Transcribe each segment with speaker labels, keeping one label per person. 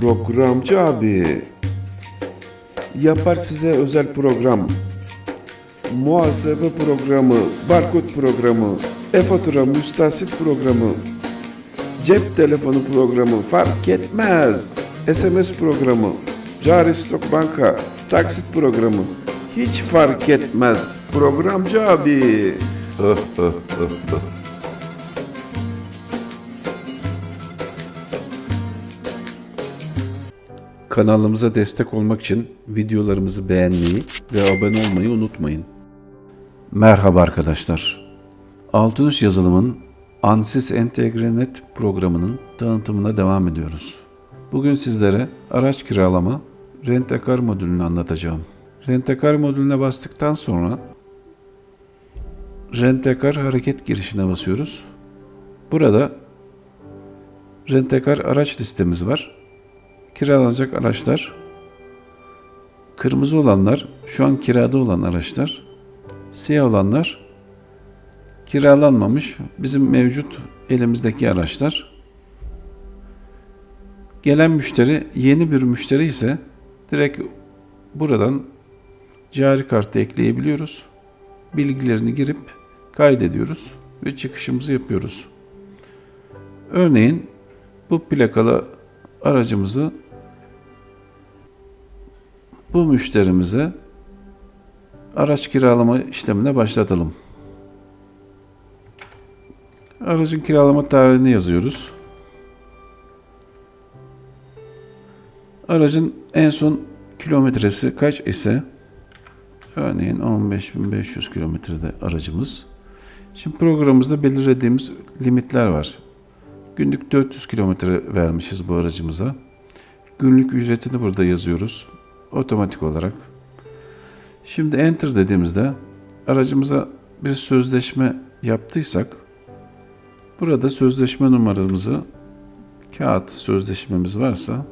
Speaker 1: Programcı abi. Yapar size özel program. Muhasebe programı, barkod programı, e-fatura müstahsit programı, cep telefonu programı fark etmez. SMS programı, cari stok banka, taksit programı hiç fark etmez. Programcı abi. Kanalımıza destek olmak için videolarımızı beğenmeyi ve abone olmayı unutmayın. Merhaba arkadaşlar. Altınüş yazılımın Ansys EntegreNet programının tanıtımına devam ediyoruz. Bugün sizlere araç kiralama Rentekar modülünü anlatacağım. Rentekar modülüne bastıktan sonra Rentekar hareket girişine basıyoruz. Burada Rentekar araç listemiz var. Kiralanacak araçlar kırmızı olanlar şu an kirada olan araçlar. Siyah olanlar kiralanmamış bizim mevcut elimizdeki araçlar. Gelen müşteri yeni bir müşteri ise direkt buradan cari kartı ekleyebiliyoruz. Bilgilerini girip kaydediyoruz ve çıkışımızı yapıyoruz. Örneğin bu plakalı aracımızı bu müşterimize araç kiralama işlemine başlatalım. Aracın kiralama tarihini yazıyoruz. Aracın en son kilometresi kaç ise örneğin 15.500 kilometrede aracımız. Şimdi programımızda belirlediğimiz limitler var. Günlük 400 kilometre vermişiz bu aracımıza. Günlük ücretini burada yazıyoruz. Otomatik olarak. Şimdi enter dediğimizde aracımıza bir sözleşme yaptıysak burada sözleşme numaramızı kağıt sözleşmemiz varsa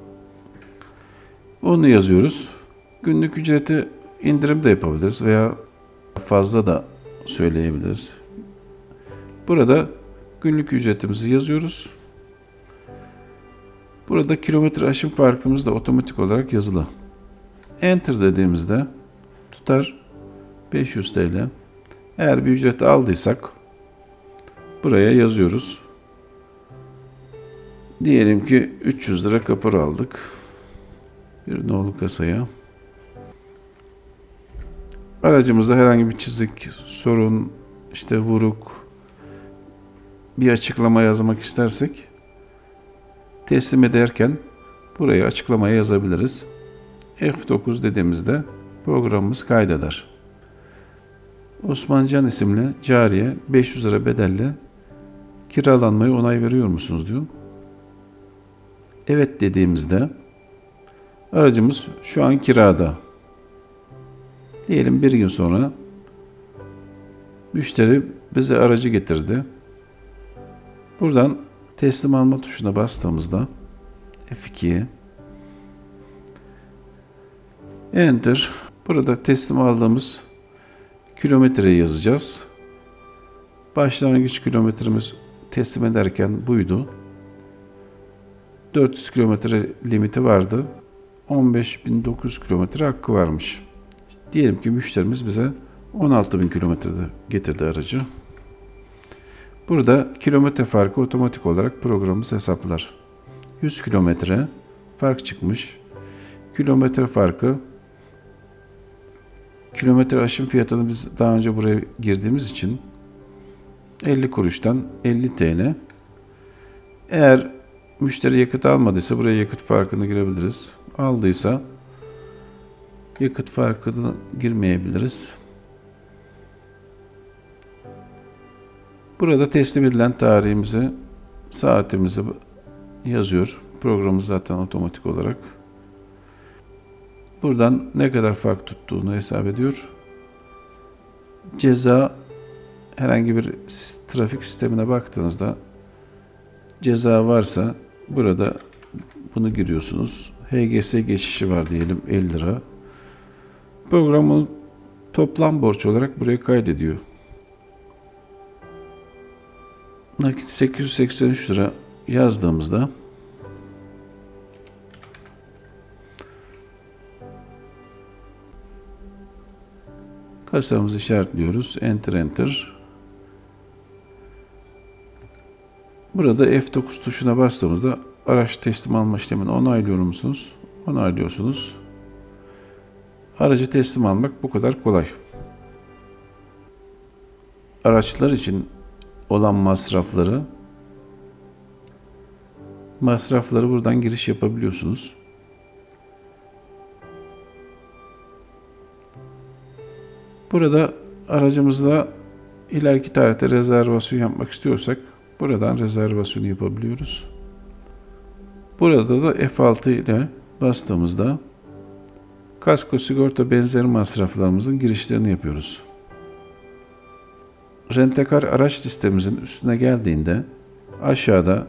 Speaker 1: onu yazıyoruz. Günlük ücreti indirim de yapabiliriz veya fazla da söyleyebiliriz. Burada günlük ücretimizi yazıyoruz. Burada kilometre aşım farkımız da otomatik olarak yazılı. Enter dediğimizde tutar 500 TL. Eğer bir ücret aldıysak buraya yazıyoruz. Diyelim ki 300 lira kapora aldık. Bir nolu kasaya. Aracımızda herhangi bir çizik, sorun, işte vuruk, bir açıklama yazmak istersek teslim ederken buraya açıklamaya yazabiliriz. F9 dediğimizde programımız kaydeder. Osmancan isimli cariye 500 lira bedelle kiralanmayı onay veriyor musunuz diyor. Evet dediğimizde aracımız şu an kirada. Diyelim bir gün sonra müşteri bize aracı getirdi. Buradan teslim alma tuşuna bastığımızda F2'ye Enter. Burada teslim aldığımız kilometreyi yazacağız. Başlangıç kilometremiz teslim ederken buydu. 400 kilometre limiti vardı. 15.900 kilometre hakkı varmış. Diyelim ki müşterimiz bize 16.000 kilometrede getirdi aracı. Burada kilometre farkı otomatik olarak programımız hesaplar. 100 kilometre fark çıkmış. Kilometre farkı kilometre aşım fiyatını biz daha önce buraya girdiğimiz için 50 kuruştan 50 TL. Eğer müşteri yakıt almadıysa buraya yakıt farkını girebiliriz. Aldıysa yakıt farkını girmeyebiliriz. Burada teslim edilen tarihimizi, saatimizi yazıyor. Programımız zaten otomatik olarak. Buradan ne kadar fark tuttuğunu hesap ediyor. Ceza herhangi bir trafik sistemine baktığınızda ceza varsa burada bunu giriyorsunuz. HGS geçişi var diyelim 50 lira. Programın toplam borç olarak buraya kaydediyor. Nakit 883 lira yazdığımızda Kasamızı işaretliyoruz. Enter enter. Burada F9 tuşuna bastığımızda araç teslim alma işlemini onaylıyor musunuz? Onaylıyorsunuz. Aracı teslim almak bu kadar kolay. Araçlar için olan masrafları masrafları buradan giriş yapabiliyorsunuz. Burada aracımızda ileriki tarihte rezervasyon yapmak istiyorsak buradan rezervasyonu yapabiliyoruz. Burada da F6 ile bastığımızda kasko sigorta benzeri masraflarımızın girişlerini yapıyoruz. Rentekar araç listemizin üstüne geldiğinde aşağıda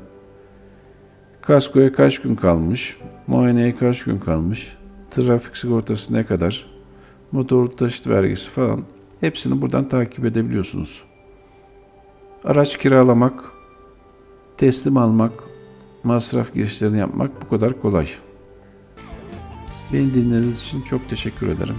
Speaker 1: kaskoya kaç gün kalmış, muayeneye kaç gün kalmış, trafik sigortası ne kadar, motorlu taşıt vergisi falan hepsini buradan takip edebiliyorsunuz. Araç kiralamak, teslim almak, masraf girişlerini yapmak bu kadar kolay. Beni dinlediğiniz için çok teşekkür ederim.